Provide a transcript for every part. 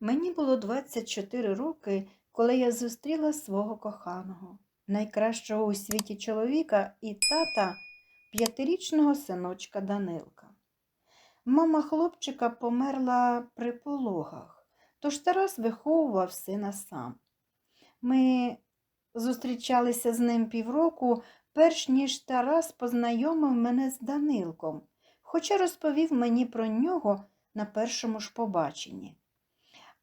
Мені було 24 роки, коли я зустріла свого коханого, найкращого у світі чоловіка і тата п'ятирічного синочка Данилка. Мама хлопчика померла при пологах, тож Тарас виховував сина сам. Ми зустрічалися з ним півроку, перш ніж Тарас познайомив мене з Данилком, хоча розповів мені про нього на першому ж побаченні.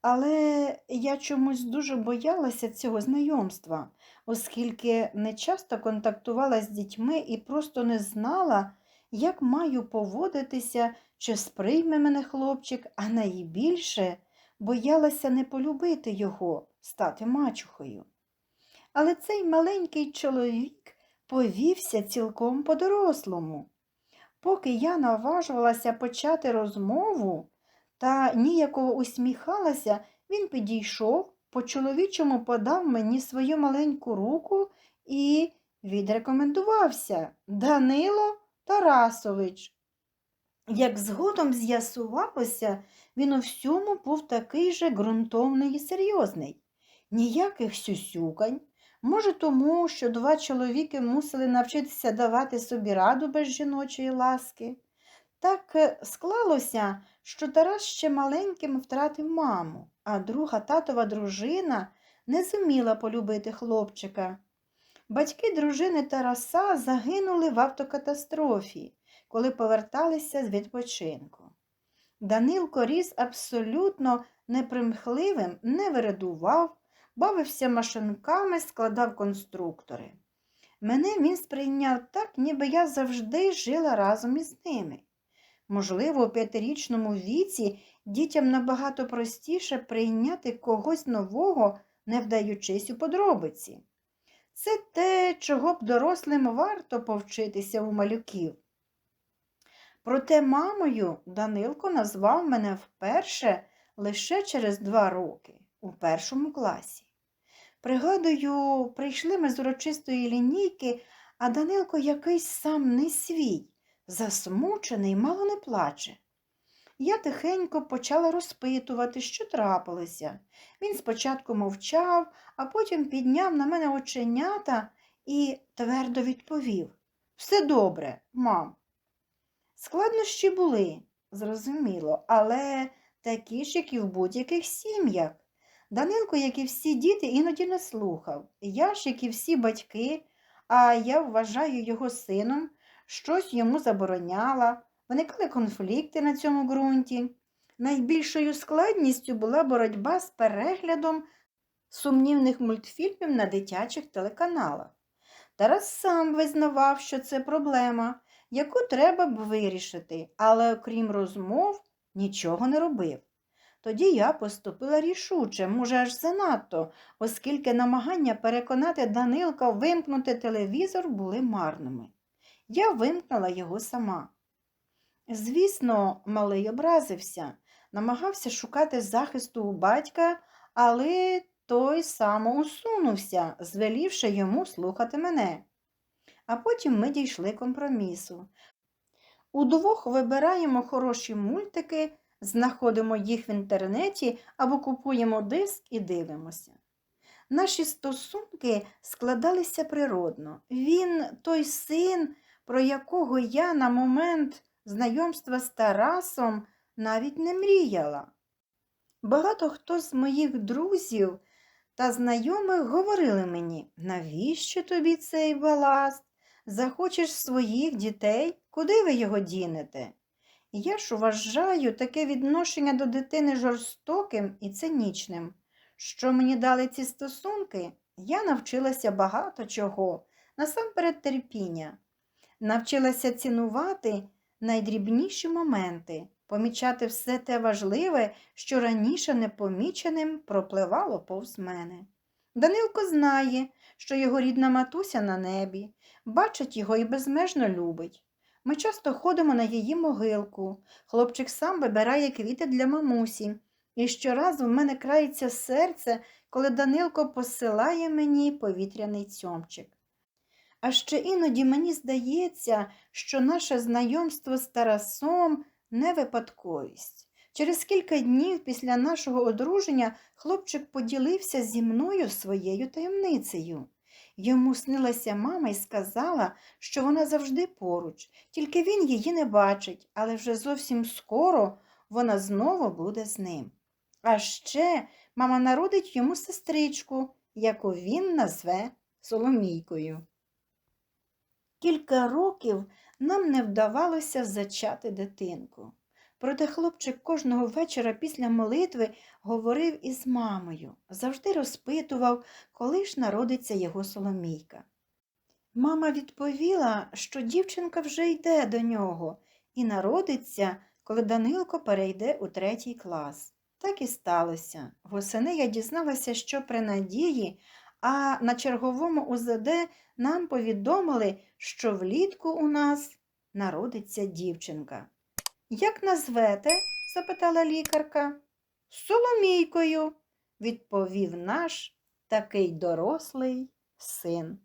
Але я чомусь дуже боялася цього знайомства, оскільки не часто контактувала з дітьми і просто не знала, як маю поводитися, чи сприйме мене хлопчик, а найбільше боялася не полюбити його, стати мачухою. Але цей маленький чоловік повівся цілком по-дорослому. Поки я наважувалася почати розмову, та ніяково усміхалася, він підійшов, по-чоловічому подав мені свою маленьку руку і відрекомендувався Данило Тарасович. Як згодом з'ясувалося, він у всьому був такий же ґрунтовний і серйозний. Ніяких сюсюкань. Може, тому, що два чоловіки мусили навчитися давати собі раду без жіночої ласки. Так е, склалося, що Тарас ще маленьким втратив маму, а друга татова дружина не зуміла полюбити хлопчика. Батьки дружини Тараса загинули в автокатастрофі, коли поверталися з відпочинку. Данилко ріс абсолютно непримхливим, не вирадував, бавився машинками, складав конструктори. Мене він сприйняв так, ніби я завжди жила разом із ними. Можливо, у п'ятирічному віці дітям набагато простіше прийняти когось нового, не вдаючись у подробиці. Це те, чого б дорослим варто повчитися у малюків. Проте мамою Данилко назвав мене вперше лише через два роки у першому класі. Пригадую, прийшли ми з урочистої лінійки, а Данилко якийсь сам не свій, засмучений, мало не плаче. Я тихенько почала розпитувати, що трапилося. Він спочатку мовчав, а потім підняв на мене оченята і твердо відповів Все добре, мам. Складнощі були, зрозуміло, але такі ж, як і в будь-яких сім'ях. Данилко, як і всі діти, іноді не слухав. Я ж, як і всі батьки, а я вважаю його сином, щось йому забороняла, виникали конфлікти на цьому ґрунті. Найбільшою складністю була боротьба з переглядом сумнівних мультфільмів на дитячих телеканалах. Тарас сам визнавав, що це проблема, яку треба б вирішити, але окрім розмов нічого не робив. Тоді я поступила рішуче, може, аж занадто, оскільки намагання переконати Данилка вимкнути телевізор були марними. Я вимкнула його сама. Звісно, малий образився, намагався шукати захисту у батька, але той самоусунувся, звелівши йому слухати мене. А потім ми дійшли компромісу. Удвох вибираємо хороші мультики, знаходимо їх в інтернеті або купуємо диск і дивимося. Наші стосунки складалися природно. Він той син, про якого я на момент знайомства з Тарасом навіть не мріяла. Багато хто з моїх друзів та знайомих говорили мені, навіщо тобі цей баласт? Захочеш своїх дітей, куди ви його дінете? Я ж вважаю таке відношення до дитини жорстоким і цинічним. Що мені дали ці стосунки, я навчилася багато чого, насамперед терпіння. Навчилася цінувати найдрібніші моменти, помічати все те важливе, що раніше непоміченим пропливало повз мене. Данилко знає, що його рідна матуся на небі, бачить його і безмежно любить. Ми часто ходимо на її могилку. Хлопчик сам вибирає квіти для мамусі. І щоразу в мене крається серце, коли Данилко посилає мені повітряний цьомчик. А ще іноді мені здається, що наше знайомство з Тарасом не випадковість, Через кілька днів після нашого одруження хлопчик поділився зі мною своєю таємницею. Йому снилася мама і сказала, що вона завжди поруч, тільки він її не бачить, але вже зовсім скоро вона знову буде з ним. А ще мама народить йому сестричку, яку він назве Соломійкою. Кілька років нам не вдавалося зачати дитинку. Проте хлопчик кожного вечора після молитви говорив із мамою, завжди розпитував, коли ж народиться його Соломійка. Мама відповіла, що дівчинка вже йде до нього і народиться, коли Данилко перейде у третій клас. Так і сталося. Восени я дізналася, що при надії, а на черговому УЗД нам повідомили, що влітку у нас народиться дівчинка. Як назвете? запитала лікарка. Соломійкою, відповів наш такий дорослий син.